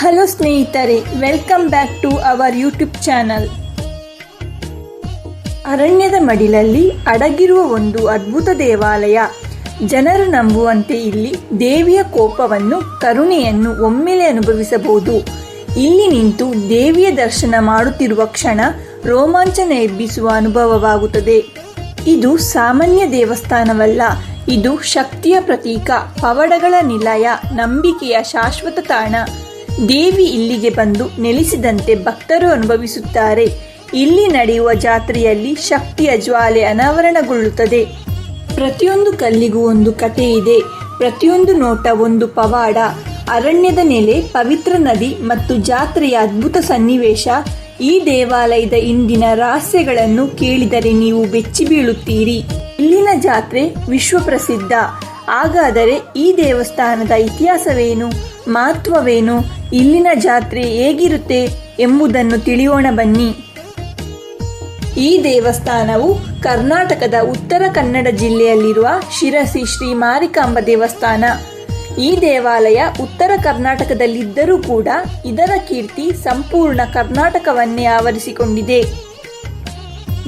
Hello ಸ್ನೇಹಿತರೆ welcome back to our YouTube channel ಅರಣ್ಯದ ಮಡಿಲಲ್ಲಿ ಅಡಗಿರುವ ಒಂದು ಅದ್ಭುತ ದೇವಾಲಯ. ಜನರು ನಂಬುವಂತೆ ಇಲ್ಲಿ ದೇವಿಯ ಕೋಪವನ್ನು, ಕರುಣೆಯನ್ನು ಒಮ್ಮೆಲೆ ಅನುಭವಿಸಬಹುದು. ಇಲ್ಲಿ ನಿಂತು ದೇವಿಯ ದರ್ಶನ ಮಾಡುತ್ತಿರುವ ಕ್ಷಣ ರೋಮಾಂಚನ ಎಬ್ಬಿಸುವ ಅನುಭವವಾಗುತ್ತದೆ. ಇದು ಸಾಮಾನ್ಯ ದೇವಸ್ಥಾನವಲ್ಲ, ಇದು ಶಕ್ತಿಯ ಪ್ರತೀಕ, ಪವಡಗಳ ನಿಲಯ, ನಂಬಿಕೆಯ ಶಾಶ್ವತ ತಾಣ. ದೇವಿ ಇಲ್ಲಿಗೆ ಬಂದು ನೆಲೆಸಿದಂತೆ ಭಕ್ತರು ಅನುಭವಿಸುತ್ತಾರೆ. ಇಲ್ಲಿ ನಡೆಯುವ ಜಾತ್ರೆಯಲ್ಲಿ ಶಕ್ತಿಯ ಜ್ವಾಲೆ ಅನಾವರಣಗೊಳ್ಳುತ್ತದೆ. ಪ್ರತಿಯೊಂದು ಕಲ್ಲಿಗೂ ಒಂದು ಕಥೆ ಇದೆ. ಪ್ರತಿಯೊಂದು ನೋಟ ಒಂದು ಪವಾಡ. ಅರಣ್ಯದ ನೆಲೆ, ಪವಿತ್ರ ನದಿ ಮತ್ತು ಜಾತ್ರೆಯ ಅದ್ಭುತ ಸನ್ನಿವೇಶ. ಈ ದೇವಾಲಯದ ಇಂದಿನ ರಹಸ್ಯಗಳನ್ನು ಕೇಳಿದರೆ ನೀವು ಬೆಚ್ಚಿ ಬೀಳುತ್ತೀರಿ ಇಲ್ಲಿನ ಜಾತ್ರೆ ವಿಶ್ವ ಪ್ರಸಿದ್ಧ ಹಾಗಾದರೆ ಈ ದೇವಸ್ಥಾನದ ಇತಿಹಾಸವೇನು? ಮಹತ್ವವೇನು? ಇಲ್ಲಿನ ಜಾತ್ರೆ ಹೇಗಿರುತ್ತೆ ಎಂಬುದನ್ನು ತಿಳಿಯೋಣ ಬನ್ನಿ. ಈ ದೇವಸ್ಥಾನವು ಕರ್ನಾಟಕದ ಉತ್ತರ ಕನ್ನಡ ಜಿಲ್ಲೆಯಲ್ಲಿರುವ ಶಿರಸಿ ಶ್ರೀ ಮಾರಿಕಾಂಬ ದೇವಸ್ಥಾನ. ಈ ದೇವಾಲಯ ಉತ್ತರ ಕರ್ನಾಟಕದಲ್ಲಿದ್ದರೂ ಕೂಡ ಇದರ ಕೀರ್ತಿ ಸಂಪೂರ್ಣ ಕರ್ನಾಟಕವನ್ನೇ ಆವರಿಸಿಕೊಂಡಿದೆ.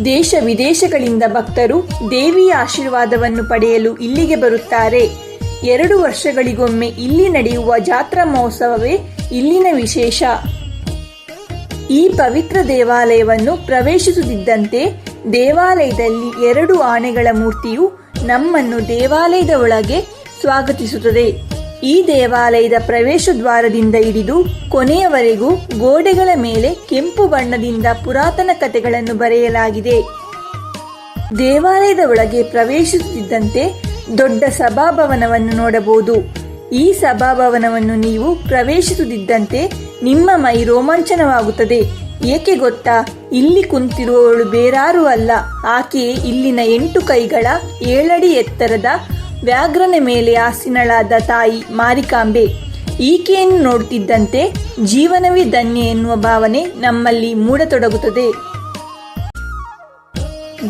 ದೇಶ ವಿದೇಶಗಳಿಂದ ಭಕ್ತರು ದೇವಿಯ ಆಶೀರ್ವಾದವನ್ನು ಪಡೆಯಲು ಇಲ್ಲಿಗೆ ಬರುತ್ತಾರೆ. ಎರಡು ವರ್ಷಗಳಿಗೊಮ್ಮೆ ಇಲ್ಲಿ ನಡೆಯುವ ಜಾತ್ರಾ ಮಹೋತ್ಸವವೇ ಇಲ್ಲಿನ ವಿಶೇಷ. ಈ ಪವಿತ್ರ ದೇವಾಲಯವನ್ನು ಪ್ರವೇಶಿಸುತ್ತಿದ್ದಂತೆ ದೇವಾಲಯದಲ್ಲಿ ಎರಡು ಆನೆಗಳ ಮೂರ್ತಿಯು ನಮ್ಮನ್ನು ದೇವಾಲಯದ ಒಳಗೆ ಸ್ವಾಗತಿಸುತ್ತದೆ. ಈ ದೇವಾಲಯದ ಪ್ರವೇಶ ದ್ವಾರದಿಂದ ಹಿಡಿದು ಕೊನೆಯವರೆಗೂ ಗೋಡೆಗಳ ಮೇಲೆ ಕೆಂಪು ಬಣ್ಣದಿಂದ ಪುರಾತನ ಕಥೆಗಳನ್ನು ಬರೆಯಲಾಗಿದೆ. ದೇವಾಲಯದ ಒಳಗೆ ಪ್ರವೇಶಿಸುತ್ತಿದ್ದಂತೆ ದೊಡ್ಡ ಸಭಾಭವನವನ್ನು ನೋಡಬಹುದು. ಈ ಸಭಾಭವನವನ್ನು ನೀವು ಪ್ರವೇಶಿಸುತ್ತಿದ್ದಂತೆ ನಿಮ್ಮ ಮೈ ರೋಮಾಂಚನವಾಗುತ್ತದೆ. ಏಕೆ ಗೊತ್ತಾ? ಇಲ್ಲಿ ಕುಂತಿರುವವಳು ಬೇರಾರೂ ಅಲ್ಲ. ಆಕೆಯೇ ಇಲ್ಲಿನ ಎಂಟು ಕೈಗಳ ಏಳಡಿ ಎತ್ತರದ ವ್ಯಾಘ್ರನ ಮೇಲೆ ಆಸೀನಳಾದ ತಾಯಿ ಮಾರಿಕಾಂಬೆ ಈಕೆಯನ್ನು ನೋಡುತ್ತಿದ್ದಂತೆ ಜೀವನವೇ ಧನ್ಯ ಎನ್ನುವ ಭಾವನೆ ನಮ್ಮಲ್ಲಿ ಮೂಡತೊಡಗುತ್ತದೆ.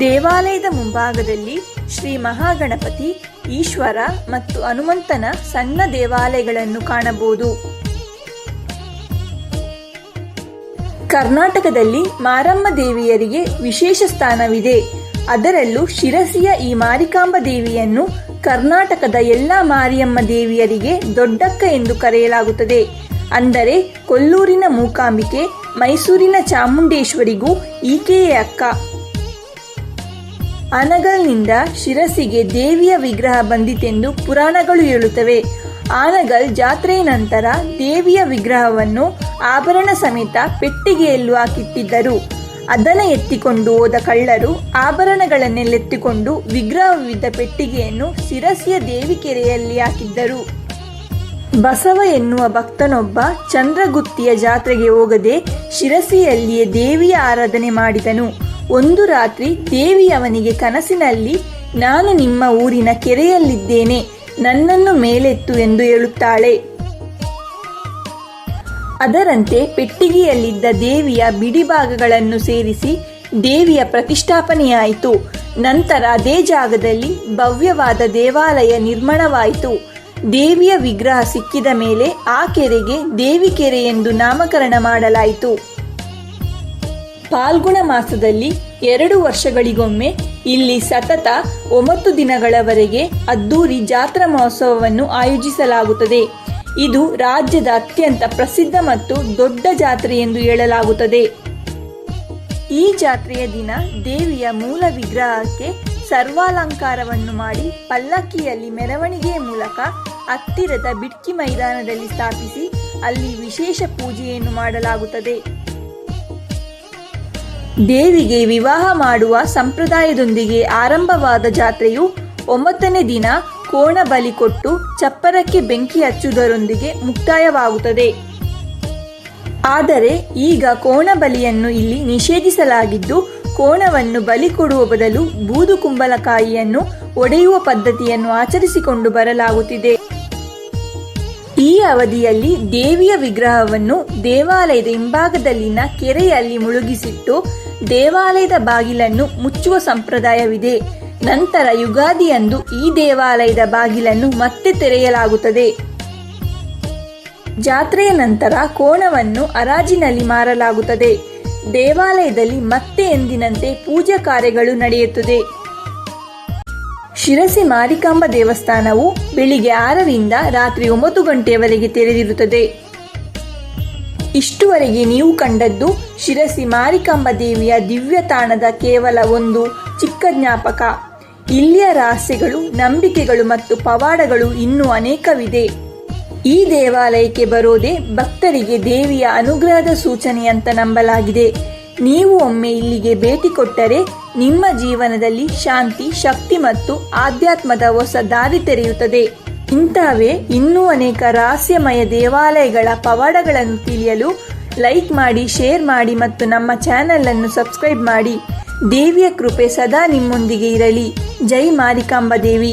ದೇವಾಲಯದ ಮುಂಭಾಗದಲ್ಲಿ ಶ್ರೀ ಮಹಾಗಣಪತಿ, ಈಶ್ವರ ಮತ್ತು ಹನುಮಂತನ ಸಣ್ಣ ದೇವಾಲಯಗಳನ್ನು ಕಾಣಬಹುದು. ಕರ್ನಾಟಕದಲ್ಲಿ ಮಾರಮ್ಮ ದೇವಿಯರಿಗೆ ವಿಶೇಷ ಸ್ಥಾನವಿದೆ. ಅದರಲ್ಲೂ ಶಿರಸಿಯ ಈ ಮಾರಿಕಾಂಬ ದೇವಿಯನ್ನು ಕರ್ನಾಟಕದ ಎಲ್ಲ ಮಾರಿಯಮ್ಮ ದೇವಿಯರಿಗೆ ದೊಡ್ಡಕ್ಕ ಎಂದು ಕರೆಯಲಾಗುತ್ತದೆ. ಅಂದರೆ ಕೊಲ್ಲೂರಿನ ಮೂಕಾಂಬಿಕೆ, ಮೈಸೂರಿನ ಚಾಮುಂಡೇಶ್ವರಿಗೂ ಈಕೆಯೇ ಅಕ್ಕ. ಆನಗಲ್ನಿಂದ ಶಿರಸಿಗೆ ದೇವಿಯ ವಿಗ್ರಹ ಬಂದಿತೆಂದು ಪುರಾಣಗಳು ಹೇಳುತ್ತವೆ. ಆನಗಲ್ ಜಾತ್ರೆಯ ನಂತರ ದೇವಿಯ ವಿಗ್ರಹವನ್ನು ಆಭರಣ ಸಮೇತ ಪೆಟ್ಟಿಗೆಯಲ್ಲೂ ಹಾಕಿಟ್ಟಿದ್ದರು. ಅದನ್ನು ಎತ್ತಿಕೊಂಡು ಹೋದ ಕಳ್ಳರು ಆಭರಣಗಳನ್ನೆಲ್ಲೆತ್ತಿಕೊಂಡು ವಿಗ್ರಹವಿದ್ದ ಪೆಟ್ಟಿಗೆಯನ್ನು ಶಿರಸಿಯ ದೇವಿ ಕೆರೆಯಲ್ಲಿ ಹಾಕಿದ್ದರು. ಬಸವ ಎನ್ನುವ ಭಕ್ತನೊಬ್ಬ ಚಂದ್ರಗುತ್ತಿಯ ಜಾತ್ರೆಗೆ ಹೋಗದೆ ಶಿರಸಿಯಲ್ಲಿಯೇ ದೇವಿಯ ಆರಾಧನೆ ಮಾಡಿದನು. ಒಂದು ರಾತ್ರಿ ದೇವಿ ಅವನಿಗೆ ಕನಸಿನಲ್ಲಿ, ನಾನು ನಿಮ್ಮ ಊರಿನ ಕೆರೆಯಲ್ಲಿದ್ದೇನೆ, ನನ್ನನ್ನು ಮೇಲೆತ್ತು ಎಂದು ಹೇಳುತ್ತಾಳೆ. ಅದರಂತೆ ಪೆಟ್ಟಿಗೆಯಲ್ಲಿದ್ದ ದೇವಿಯ ಬಿಡಿಭಾಗಗಳನ್ನು ಸೇರಿಸಿ ದೇವಿಯ ಪ್ರತಿಷ್ಠಾಪನೆಯಾಯಿತು. ನಂತರ ಅದೇ ಜಾಗದಲ್ಲಿ ಭವ್ಯವಾದ ದೇವಾಲಯ ನಿರ್ಮಾಣವಾಯಿತು. ದೇವಿಯ ವಿಗ್ರಹ ಸಿಕ್ಕಿದ ಮೇಲೆ ಆ ಕೆರೆಗೆ ದೇವಿ ಕೆರೆ ಎಂದು ನಾಮಕರಣ ಮಾಡಲಾಯಿತು. ಪಾಲ್ಗುಣ ಮಾಸದಲ್ಲಿ ಎರಡು ವರ್ಷಗಳಿಗೊಮ್ಮೆ ಇಲ್ಲಿ ಸತತ ಒಂಬತ್ತು ದಿನಗಳವರೆಗೆ ಅದ್ದೂರಿ ಜಾತ್ರಾ ಮಹೋತ್ಸವವನ್ನು ಆಯೋಜಿಸಲಾಗುತ್ತದೆ. ಇದು ರಾಜ್ಯದ ಅತ್ಯಂತ ಪ್ರಸಿದ್ಧ ಮತ್ತು ದೊಡ್ಡ ಜಾತ್ರೆ ಎಂದು ಹೇಳಲಾಗುತ್ತದೆ. ಈ ಜಾತ್ರೆಯ ದಿನ ದೇವಿಯ ಮೂಲ ವಿಗ್ರಹಕ್ಕೆ ಸರ್ವಾಲಂಕಾರವನ್ನು ಮಾಡಿ ಪಲ್ಲಕ್ಕಿಯಲ್ಲಿ ಮೆರವಣಿಗೆಯ ಮೂಲಕ ಹತ್ತಿರದ ಬಿಟ್ಕಿ ಮೈದಾನದಲ್ಲಿ ಸ್ಥಾಪಿಸಿ ಅಲ್ಲಿ ವಿಶೇಷ ಪೂಜೆಯನ್ನು ಮಾಡಲಾಗುತ್ತದೆ. ದೇವಿಗೆ ವಿವಾಹ ಮಾಡುವ ಸಂಪ್ರದಾಯದೊಂದಿಗೆ ಆರಂಭವಾದ ಜಾತ್ರೆಯು ಒಂಬತ್ತನೇ ದಿನ ಕೋಣ ಬಲಿ ಕೊಟ್ಟು ಚಪ್ಪರಕ್ಕೆ ಬೆಂಕಿ ಹಚ್ಚುವುದರೊಂದಿಗೆ ಮುಕ್ತಾಯವಾಗುತ್ತದೆ. ಆದರೆ ಈಗ ಕೋಣ ಬಲಿಯನ್ನು ಇಲ್ಲಿ ನಿಷೇಧಿಸಲಾಗಿದ್ದು, ಕೋಣವನ್ನು ಬಲಿ ಕೊಡುವ ಬದಲು ಬೂದು ಕುಂಬಳಕಾಯಿಯನ್ನು ಒಡೆಯುವ ಪದ್ಧತಿಯನ್ನು ಆಚರಿಸಿಕೊಂಡು ಬರಲಾಗುತ್ತಿದೆ. ಈ ಅವಧಿಯಲ್ಲಿ ದೇವಿಯ ವಿಗ್ರಹವನ್ನು ದೇವಾಲಯದ ಹಿಂಭಾಗದಲ್ಲಿನ ಕೆರೆಯಲ್ಲಿ ಮುಳುಗಿಸಿಟ್ಟು, ದೇವಾಲಯದ ಬಾಗಿಲನ್ನು ಮುಚ್ಚುವ ಸಂಪ್ರದಾಯವಿದೆ. ನಂತರ ಯುಗಾದಿಯಂದು ಈ ದೇವಾಲಯದ ಬಾಗಿಲನ್ನು ಮತ್ತೆ ತೆರೆಯಲಾಗುತ್ತದೆ. ಜಾತ್ರೆಯ ನಂತರ ಕೋಣವನ್ನು ಹರಾಜಿನಲ್ಲಿ ಮಾರಲಾಗುತ್ತದೆ. ದೇವಾಲಯದಲ್ಲಿ ಮತ್ತೆ ಎಂದಿನಂತೆ ಪೂಜಾ ಕಾರ್ಯಗಳು ನಡೆಯುತ್ತದೆ. ಶಿರಸಿ ಮಾರಿಕಾಂಬ ದೇವಸ್ಥಾನವು ಬೆಳಿಗ್ಗೆ ಆರರಿಂದ ರಾತ್ರಿ ಒಂಬತ್ತು ಗಂಟೆಯವರೆಗೆ ತೆರೆದಿರುತ್ತದೆ. ಇಷ್ಟುವರೆಗೆ ನೀವು ಕಂಡದ್ದು ಶಿರಸಿ ಮಾರಿಕಾಂಬ ದೇವಿಯ ದಿವ್ಯ ತಾಣದ ಕೇವಲ ಒಂದು ಚಿಕ್ಕ ಜ್ಞಾಪಕ. ಇಲ್ಲಿಯ ರಹಸ್ಯಗಳು ನಂಬಿಕೆಗಳು ಮತ್ತು ಪವಾಡಗಳು ಇನ್ನೂ ಅನೇಕವಿದೆ. ಈ ದೇವಾಲಯಕ್ಕೆ ಬರೋದೇ ಭಕ್ತರಿಗೆ ದೇವಿಯ ಅನುಗ್ರಹದ ಸೂಚನೆ ಅಂತ ನಂಬಲಾಗಿದೆ. ನೀವು ಒಮ್ಮೆ ಇಲ್ಲಿಗೆ ಭೇಟಿ ಕೊಟ್ಟರೆ ನಿಮ್ಮ ಜೀವನದಲ್ಲಿ ಶಾಂತಿ, ಶಕ್ತಿ ಮತ್ತು ಆಧ್ಯಾತ್ಮದ ಹೊಸ ದಾರಿ ತೆರೆಯುತ್ತದೆ. ಇಂತಹವೇ ಇನ್ನೂ ಅನೇಕ ರಹಸ್ಯಮಯ ದೇವಾಲಯಗಳ ಪವಾಡಗಳನ್ನು ತಿಳಿಯಲು ಲೈಕ್ ಮಾಡಿ, ಶೇರ್ ಮಾಡಿ ಮತ್ತು ನಮ್ಮ ಚಾನೆಲ್ ಅನ್ನು ಸಬ್ಸ್ಕ್ರೈಬ್ ಮಾಡಿ. ದೇವಿಯ ಕೃಪೆ ಸದಾ ನಿಮ್ಮೊಂದಿಗೆ ಇರಲಿ. ಜೈ ಮಾರಿಕಾಂಬ ದೇವಿ